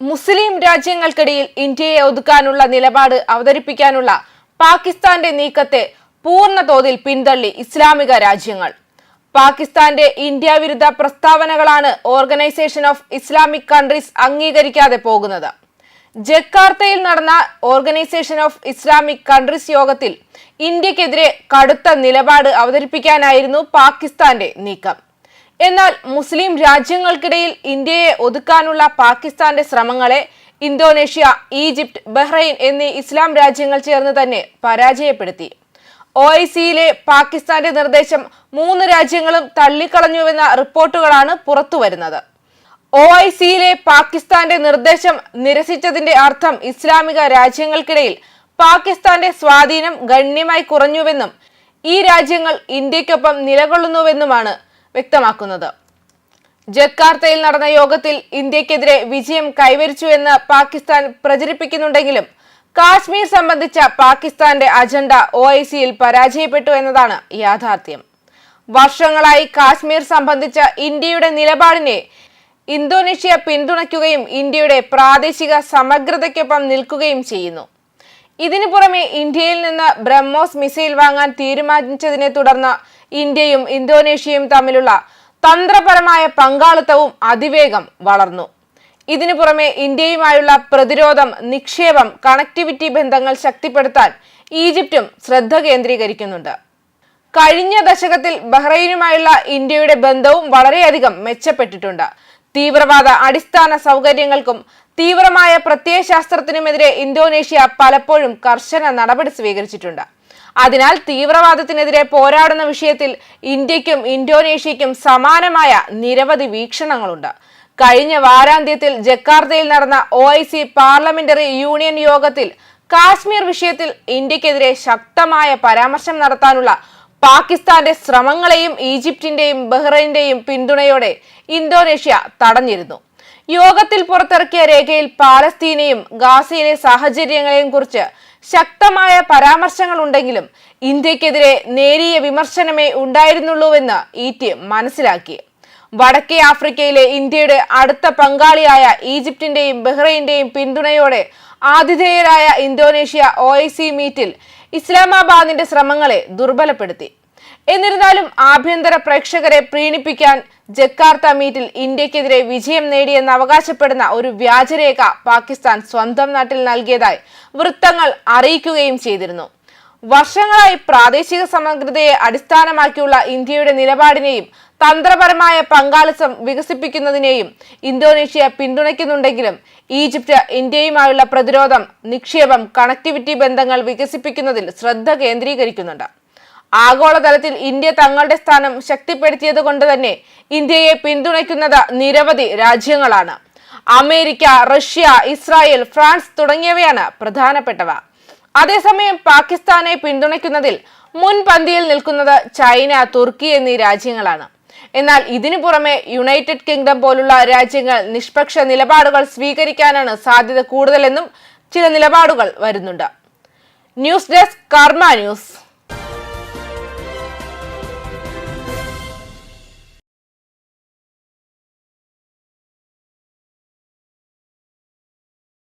മുസ്ലിം രാജ്യങ്ങൾക്കിടയിൽ ഇന്ത്യയെ ഒതുക്കാനുള്ള നിലപാട് അവതരിപ്പിക്കാനുള്ള പാകിസ്ഥാന്റെ നീക്കത്തെ പൂർണ തോതിൽ പിന്തള്ളി ഇസ്ലാമിക രാജ്യങ്ങൾ. പാകിസ്ഥാന്റെ ഇന്ത്യ വിരുദ്ധ പ്രസ്താവനകളാണ് ഓർഗനൈസേഷൻ ഓഫ് ഇസ്ലാമിക് കൺട്രീസ് അംഗീകരിക്കാതെ പോകുന്നത്. ജക്കാർത്തയിൽ നടന്ന ഓർഗനൈസേഷൻ ഓഫ് ഇസ്ലാമിക് കൺട്രീസ് യോഗത്തിൽ ഇന്ത്യക്കെതിരെ കടുത്ത നിലപാട് അവതരിപ്പിക്കാനായിരുന്നു പാകിസ്ഥാന്റെ നീക്കം. എന്നാൽ മുസ്ലിം രാജ്യങ്ങൾക്കിടയിൽ ഇന്ത്യയെ ഒതുക്കാനുള്ള പാകിസ്ഥാന്റെ ശ്രമങ്ങളെ ഇന്തോനേഷ്യ ഈജിപ്ത് ബഹ്റൈൻ എന്നീ ഇസ്ലാം രാജ്യങ്ങൾ ചേർന്ന് തന്നെ പരാജയപ്പെടുത്തി. ഒ ഐ സിയിലെ പാകിസ്ഥാന്റെ നിർദ്ദേശം മൂന്ന് രാജ്യങ്ങളും തള്ളിക്കളഞ്ഞുവെന്ന റിപ്പോർട്ടുകളാണ് പുറത്തുവരുന്നത്. ഒ ഐ സിയിലെ പാകിസ്ഥാന്റെ നിർദ്ദേശം നിരസിച്ചതിന്റെ അർത്ഥം ഇസ്ലാമിക രാജ്യങ്ങൾക്കിടയിൽ പാകിസ്ഥാന്റെ സ്വാധീനം ഗണ്യമായി കുറഞ്ഞുവെന്നും ഈ രാജ്യങ്ങൾ ഇന്ത്യക്കൊപ്പം നിലകൊള്ളുന്നുവെന്നുമാണ് വ്യക്തമാക്കുന്നത്. ജക്കാർത്തയിൽ നടന്ന യോഗത്തിൽ ഇന്ത്യക്കെതിരെ വിജയം കൈവരിച്ചു എന്ന് പാകിസ്ഥാൻ പ്രചരിപ്പിക്കുന്നുണ്ടെങ്കിലും കാശ്മീർ സംബന്ധിച്ച പാകിസ്ഥാന്റെ അജണ്ട ഒ ഐ സിയിൽ പരാജയപ്പെട്ടു എന്നതാണ് യാഥാർത്ഥ്യം. വർഷങ്ങളായി കാശ്മീർ സംബന്ധിച്ച ഇന്ത്യയുടെ നിലപാടിനെ ഇന്തോനേഷ്യ പിന്തുണയ്ക്കുകയും ഇന്ത്യയുടെ പ്രാദേശിക സമഗ്രതയ്ക്കൊപ്പം നിൽക്കുകയും ചെയ്യുന്നു. ഇതിനു പുറമെ ഇന്ത്യയിൽ നിന്ന് ബ്രഹ്മോസ് മിസൈൽ വാങ്ങാൻ തീരുമാനിച്ചതിനെ തുടർന്ന് ഇന്ത്യയും ഇന്തോനേഷ്യയും തമ്മിലുള്ള തന്ത്രപരമായ പങ്കാളിത്തവും അതിവേഗം വളർന്നു. ഇതിനു പുറമെ ഇന്ത്യയുമായുള്ള പ്രതിരോധം നിക്ഷേപം കണക്ടിവിറ്റി ബന്ധങ്ങൾ ശക്തിപ്പെടുത്താൻ ഈജിപ്തും ശ്രദ്ധ കേന്ദ്രീകരിക്കുന്നുണ്ട്. കഴിഞ്ഞ ദശകത്തിൽ ബഹ്റൈനുമായുള്ള ഇന്ത്യയുടെ ബന്ധവും വളരെയധികം മെച്ചപ്പെട്ടിട്ടുണ്ട്. തീവ്രവാദ അടിസ്ഥാന സൗകര്യങ്ങൾക്കും തീവ്രമായ പ്രത്യയശാസ്ത്രത്തിനുമെതിരെ ഇന്തോനേഷ്യ പലപ്പോഴും കർശന നടപടി സ്വീകരിച്ചിട്ടുണ്ട്. അതിനാൽ തീവ്രവാദത്തിനെതിരെ പോരാടുന്ന വിഷയത്തിൽ ഇന്ത്യക്കും ഇന്തോനേഷ്യയ്ക്കും സമാനമായ നിരവധി വീക്ഷണങ്ങളുണ്ട്. കഴിഞ്ഞ വാരാന്ത്യത്തിൽ ജക്കാർത്തയിൽ നടന്ന O I C parliamentary union യോഗത്തിൽ കാശ്മീർ വിഷയത്തിൽ ഇന്ത്യക്കെതിരെ ശക്തമായ പരാമർശം നടത്താനുള്ള പാകിസ്ഥാന്റെ ശ്രമങ്ങളെയും ഈജിപ്തിന്റെയും ബഹ്റൈന്റെയും പിന്തുണയോടെ ഇന്തോനേഷ്യ തടഞ്ഞിരുന്നു. യോഗത്തിൽ പുറത്തിറക്കിയ രേഖയിൽ പാലസ്തീനെയും ഗാസയിലെ സാഹചര്യങ്ങളെയും കുറിച്ച് ശക്തമായ പരാമർശങ്ങൾ ഉണ്ടെങ്കിലും ഇന്ത്യക്കെതിരെ നേരിയ വിമർശനമേ ഉണ്ടായിരുന്നുള്ളൂവെന്ന് ഇ ടി മനസ്സിലാക്കി. വടക്കേ ആഫ്രിക്കയിലെ ഇന്ത്യയുടെ അടുത്ത പങ്കാളിയായ ഈജിപ്തിന്റെയും ബഹ്റൈന്റെയും പിന്തുണയോടെ ആതിഥേയരായ ഇന്തോനേഷ്യ ഒ മീറ്റിൽ ഇസ്ലാമാബാദിന്റെ ശ്രമങ്ങളെ ദുർബലപ്പെടുത്തി. എന്നിരുന്നാലും ആഭ്യന്തര പ്രേക്ഷകരെ പ്രീണിപ്പിക്കാൻ ജക്കാർത്ത മീറ്റിൽ ഇന്ത്യക്കെതിരെ വിജയം നേടിയെന്ന് അവകാശപ്പെടുന്ന ഒരു വ്യാജരേഖ പാകിസ്ഥാൻ സ്വന്തം നാട്ടിൽ നൽകിയതായി വൃത്തങ്ങൾ അറിയിക്കുകയും ചെയ്തിരുന്നു. വർഷങ്ങളായി പ്രാദേശിക സമഗ്രതയെ അടിസ്ഥാനമാക്കിയുള്ള ഇന്ത്യയുടെ നിലപാടിനെയും തന്ത്രപരമായ പങ്കാളിത്തം വികസിപ്പിക്കുന്നതിനെയും ഇന്തോനേഷ്യ പിന്തുണയ്ക്കുന്നുണ്ടെങ്കിലും ഈജിപ്ത് ഇന്ത്യയുമായുള്ള പ്രതിരോധം നിക്ഷേപം കണക്ടിവിറ്റി ബന്ധങ്ങൾ വികസിപ്പിക്കുന്നതിൽ ശ്രദ്ധ കേന്ദ്രീകരിക്കുന്നുണ്ട്. ആഗോളതലത്തിൽ ഇന്ത്യ തങ്ങളുടെ സ്ഥാനം ശക്തിപ്പെടുത്തിയത് കൊണ്ട് തന്നെ ഇന്ത്യയെ പിന്തുണയ്ക്കുന്നത് നിരവധി രാജ്യങ്ങളാണ്. അമേരിക്ക റഷ്യ ഇസ്രായേൽ ഫ്രാൻസ് തുടങ്ങിയവയാണ് പ്രധാനപ്പെട്ടവ. അതേസമയം പാകിസ്ഥാനെ പിന്തുണയ്ക്കുന്നതിൽ മുൻപന്തിയിൽ നിൽക്കുന്നത് ചൈന തുർക്കി എന്നീ രാജ്യങ്ങളാണ്. എന്നാൽ ഇതിനു പുറമെ യുണൈറ്റഡ് കിങ്ഡം പോലുള്ള രാജ്യങ്ങൾ നിഷ്പക്ഷ നിലപാടുകൾ സ്വീകരിക്കാനാണ് സാധ്യത കൂടുതലെന്നും ചില നിലപാടുകൾ വരുന്നുണ്ട്. News desk Karma news.